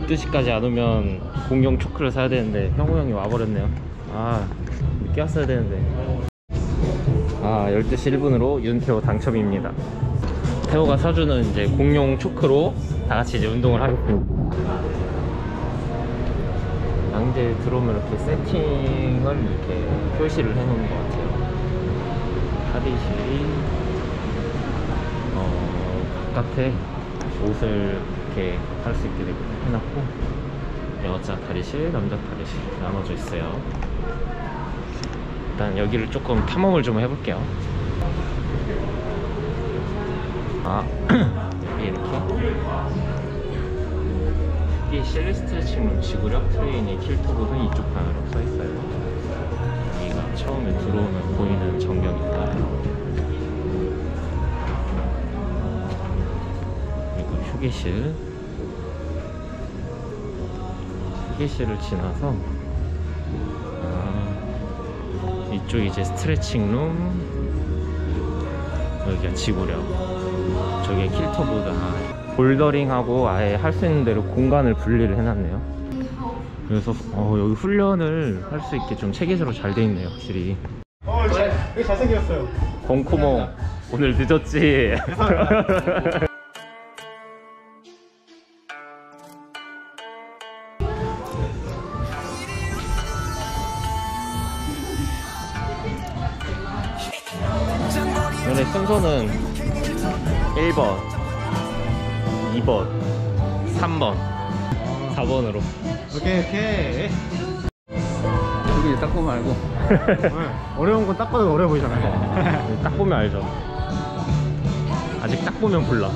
12시까지 안 오면 공룡 초크를 사야 되는데 형우 형이 와버렸네요. 아 늦게 왔어야 되는데. 아 12시 1분으로 윤태호 당첨입니다. 태호가 사주는 이제 공룡 초크로 다 같이 이제 운동을 하겠습니다. 양재 들어오면 이렇게 세팅을 이렇게 표시를 해 놓은 것 같아요. 탈의실이 어, 바깥에 옷을 이렇게 할 수 있게 되게 해놨고 여자 탈의실, 남자 탈의실 나눠져 있어요. 일단 여기를 조금 탐험을 좀 해볼게요. 아 여기 이렇게. 여기 실리 스트레칭룸 지구력 트레이닝 킬터보드 이쪽 방으로 써있어요. 여기가 처음에 들어오면 보이는 전경입니다 그리고 휴게실 휴게실을 지나서 아, 이쪽 이제 스트레칭 룸 여기가 지구력 저게 킬터보드 아, 볼더링하고 아예 할 수 있는 대로 공간을 분리를 해놨네요. 그래서 어, 여기 훈련을 할 수 있게 좀 체계적으로 잘 돼 있네요 확실히. 어, 잘, 잘생겼어요. 벙코몽 오늘 늦었지 오케이, 오케이. 여기 딱 보면 알고 어려운 건 딱 봐도 어려워 보이잖아요. 딱 보면 알죠 아직 딱 보면 몰라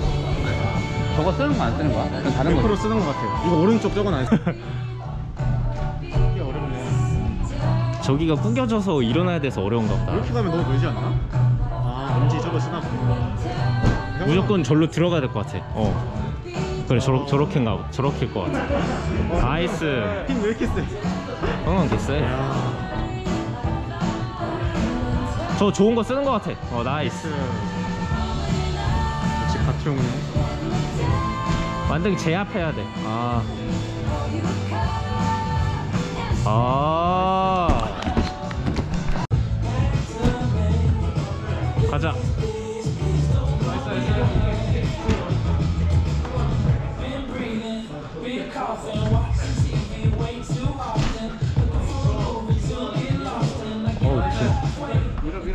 저거 쓰는 거 안 쓰는 거야? 그건 다른 100%거 쓰는 것 같아요. 이거 오른쪽 저건 안 써. 이게 어렵네. 저기가 구겨져서 일어나야 돼서 어려운가 보다 이렇게 가면 너무 멀지 않나? 아, 왠지 저거 쓰나 보네. 무조건 절로 들어가야 될 것 같아 어 그래 저러, 저렇게인가 보- 저렇게일 것 같아 나이스 힘왜 이렇게 세? 형은 됐어요 저 좋은 거 쓰는 것 같아 어 나이스 역시 가트용이네. 완전히 제압해야 돼. 아. 아. 가자. 어우, 등.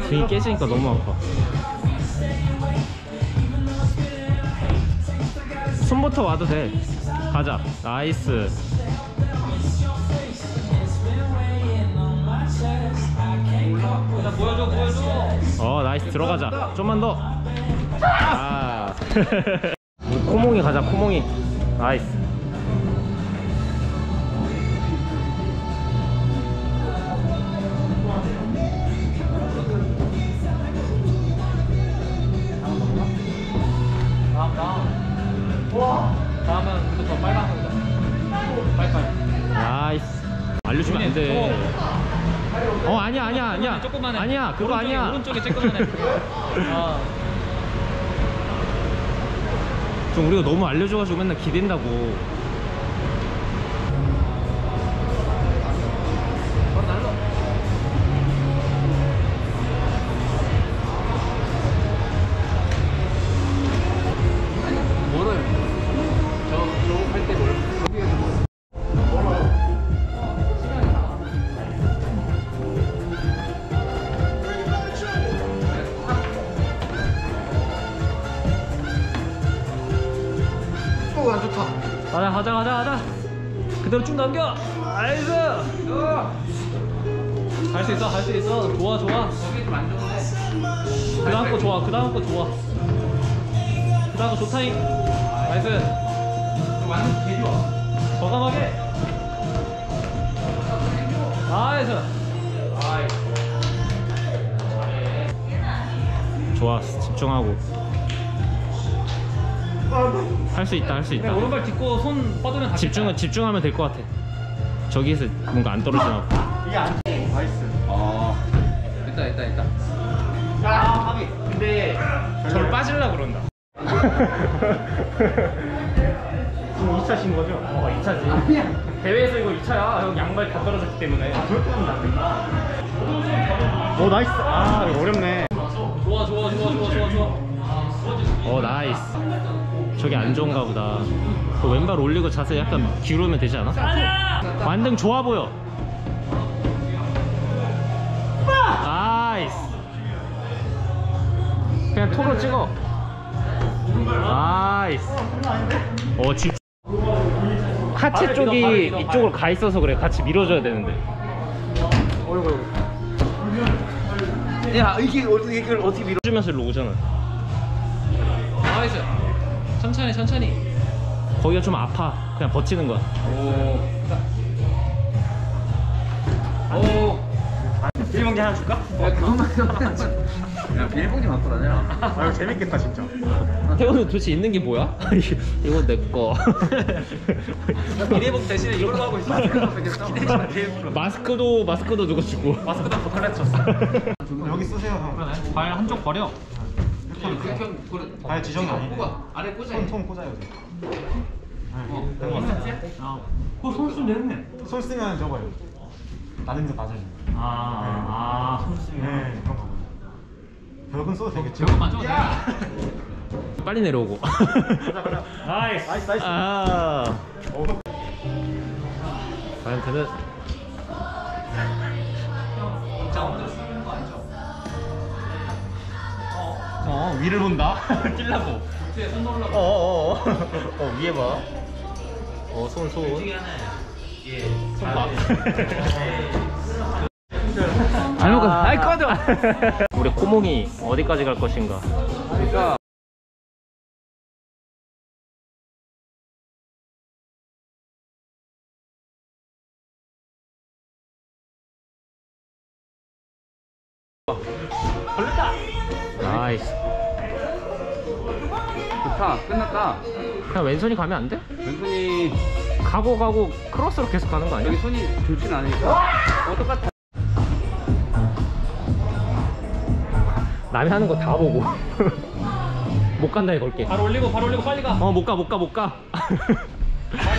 등이 깨지니까 너무 아파. 손부터 와도 돼. 가자. 나이스. 보여줘 보여줘 어, 나이스. 들어가자. 좀만 더. 아. 코몽이 가자. 코몽이. 나이스. 그거 오른쪽에, 아니야. 오른쪽에 조금만 해 어. 좀 우리가 너무 알려줘가지고 맨날 기댄다고. 가자 가자 가자. 그대로 쭉 넘겨. 나이스. 할 수 있어 할 수 있어. 좋아 좋아. 그 다음 거 좋아 그 다음 거 좋아. 그 다음 거 좋다잉. 나이스. 과감하게. 나이스. 좋아. 집중하고. 할 수 있다, 할 수 있다. 그냥 오른발 딛고 손 뻗으면 다 집중, 집중하면 될 것 같아. 저기에서 뭔가 안 떨어지나 봐. 이게 안 나이스. 어 됐다 됐다 됐다 아, 하비. 근데 저를 빠질라 그런다. 지금 2차 신 거죠? 어 2차지 대회에서 이거 2차야 형 양말 다 떨어졌기 때문에 오 나이스 아 이거 어렵네 좋아 좋아 좋아 좋아 좋아 좋아 어 나이스 저게 안 좋은가 보다. 그 왼발 올리고 자세 약간 기울으면 되지 않아? 완등 좋아 보여. 나이스. 그냥 토로 찍어. 나이스. 어 직... 하체 쪽이 이쪽으로 가 있어서 그래. 같이 밀어줘야 되는데. 야 이게 어떻게 이걸 어떻게 밀어? 밀어주면서 일로 오잖아. 나이스 천천히 천천히. 거기가 좀 아파. 그냥 버티는 거야. 오. 비닐봉지 하나 줄까? 야 그것만 야 비닐봉지 갖고 다녀. 아 이거 재밌겠다 진짜. 태호는 도대체 있는 게 뭐야? 이건 내거. 비닐봉 대신에 이걸로 하고 있어. 마스크도 마스크도 누가 주고? 마스크도 보컬렛 줬어. 여기 쓰세요 형. 발 한쪽 버려 발 지정이 아니네 아래 꽂아 손, 손 꽂아요 어, 손 쓰면 되겠네. 손 쓰면 저거요. 나는 거 맞아요. 아손 쓰면. 네 그런 거 벽은 써도 되겠죠? 저거 만져도 돼 빨리 내려오고. 가자 가자. 나이스. 나이스 나이스. 아. 어. 과연태는 어 위를 본다? 찔라고. 뒤에 손 올라 어어 어. 어, 위에 봐. 어 손손. 손봐. 잘 먹어 아이 꺼져 우리 코몽이 어디까지 갈 것인가? 그러니까 나이스. 좋다. 끝났다. 그냥 왼손이 가면 안 돼? 왼손이 가고 가고 크로스로 계속 가는 거 아니야? 여기 손이 좋진 않으니까. 어 똑같아 남이 하는 거 다 보고. 못 간다에 걸게 발 올리고 발 올리고 빨리 가. 어 못 가 못 가 못가.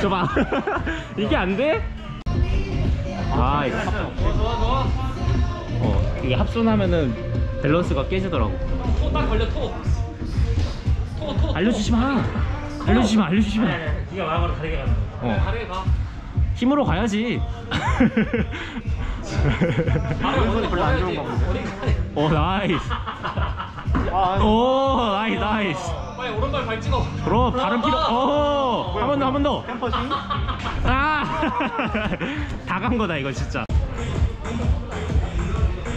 저봐. 이게 안 돼? 아 이거. 좋아 좋아. 어 이게 합순하면은 밸런스가 깨지더라고. 토딱 걸려 토토 토 알려주지 마. 알려주지 마 알려주지 마. 네가 말하고 다르게 가는 어. 다리에 가. 힘으로 가야지. 발을 왼손이 별로 안 좋은 걸어야지. 거 보네. 어디 오 나이스. 아 오 나이스 나이스. 빨리 오른발 발 찍어. 그럼 발은 필요 어한 번 더 한 번더. 템퍼싱? 아다 간 거다 이거 진짜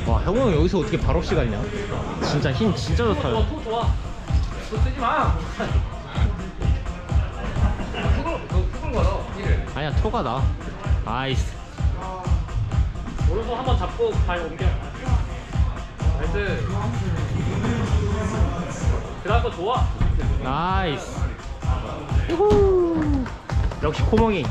와 형우 형 여기서 어떻게 발 없이 갔냐? 진짜 힘 진짜 좋다 어, 토 좋아 토 쓰지 마 너 푸글 걸어 이를 아니야 토가 나. 나이스 오른손 한번 잡고 발 옮겨. 나이스. 그 다음 거 좋아 나이스. 우후. 역시 코몽이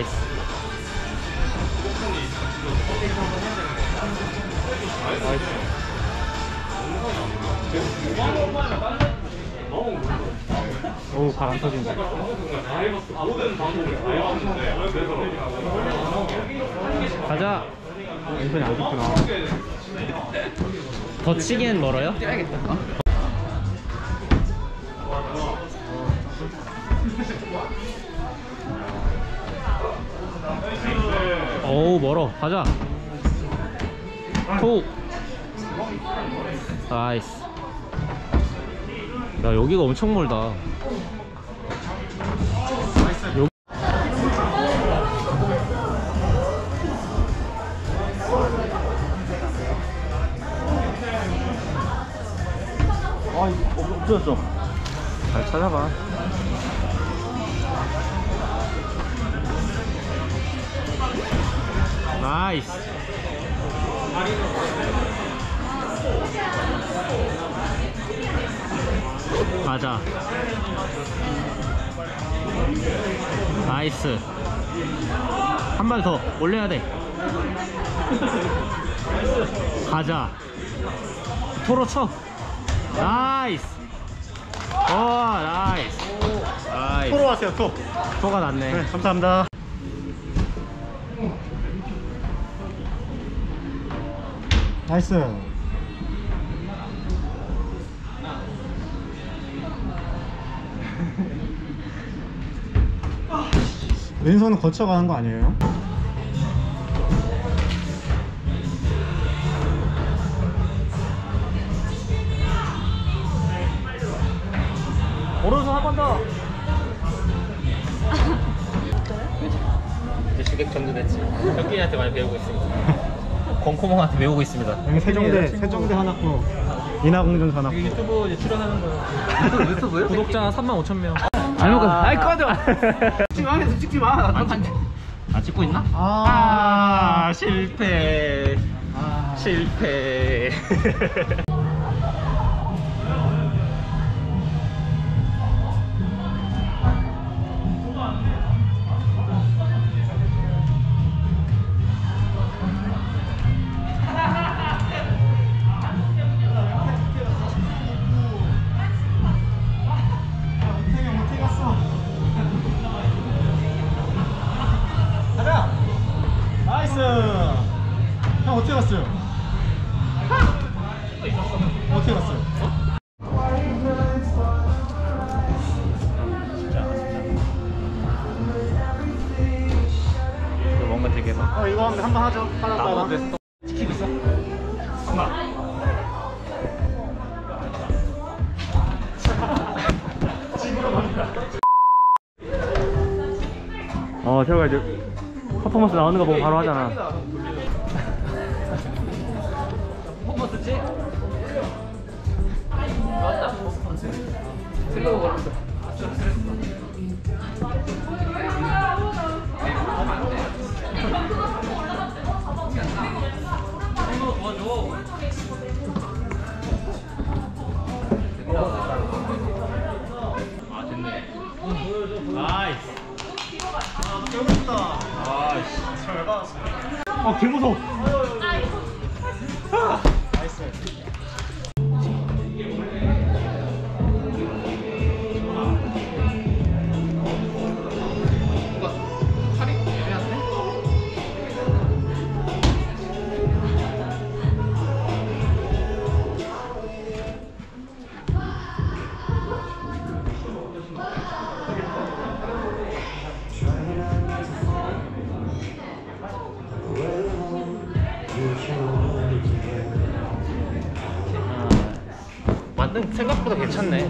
어 나이스 오, 발안 터진다. 가자. 왼손이 안 좋구나 더 치기엔 멀어요? 어 우 멀어. 가자. 토 나이스. 야 여기가 엄청 멀다. 여... 아 없어졌어? 잘 찾아봐 나이스 맞아 나이스. 한 발 더. 올려야 돼. 가자. 토로 쳐. 나이스. 오 나이스. 나이스. 토로 하세요 토. 토가 났네. 네, 감사합니다 나이스 왼손은 거쳐가는 거 아니에요? 오른손 한 번 더. 이제 주객 전도됐지. 혁빈이한테 많이 배우고 있습니다. 권코몽한테 배우고 있습니다. 여기 세종대 세종대 하나고 인하공전 하나고 유튜브 이제 출연하는 거예요. 유튜브요? 구독자 3만 5천 명. 아니 그 아이 꺼져. 찍지 마, 찍지 마. 안, 찍, 안 찍고 있나? 아. 아 실패. 아. 실패. 어 이거 한번 한번 하죠 나도 하다가 그랬어. 지키고 있어? 어, 제가 이제 퍼포먼스 나오는 거 보고 바로 하잖아. 퍼포먼스지? 맞다. 생각보다 어렵다. 아, 괜찮네.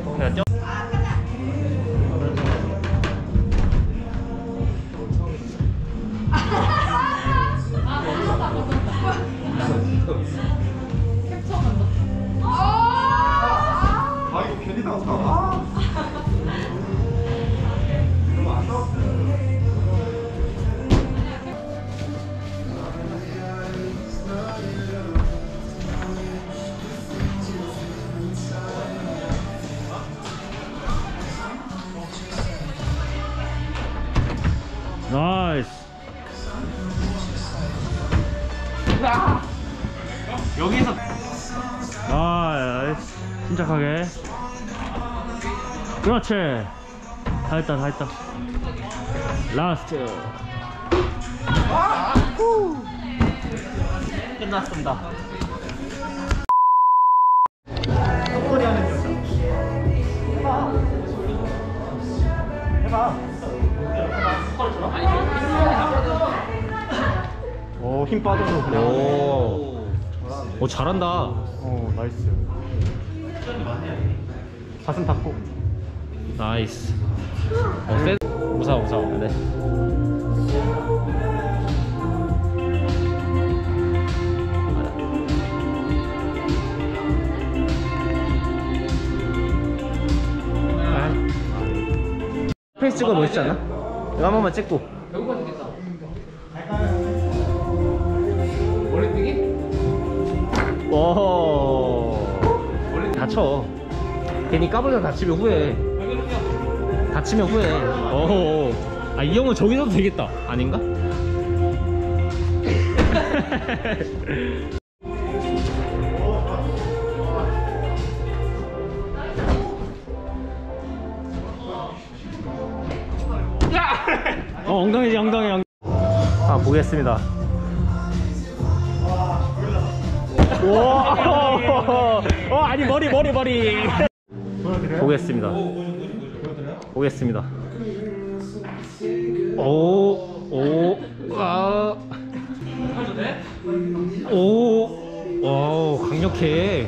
여기서 아. 침착하게. 그렇지. 다 했다, 다 했다. 라스트. 끝났습니다. 턱걸이 하는 여 오힘 빠져서 그냥 오. 오, 잘한다. 어 나이스 가슴 닫고 나이스. 어, 세. 무사워, 무사워. 네. 페이스 찍어 멋있지 않아? 이거 한 번만 찍고. 오. 다쳐. 괜히 까불다 다치면 후회. 다치면 후회. 오. 아, 이 형은 저기서도 되겠다. 아닌가? 어 엉덩이지 엉덩이 엉덩이 아 보겠습니다. 와, 어 아니 머리 머리 머리. 보겠습니다. 보겠습니다. 오, 오, 아, 오, 오, 강력해.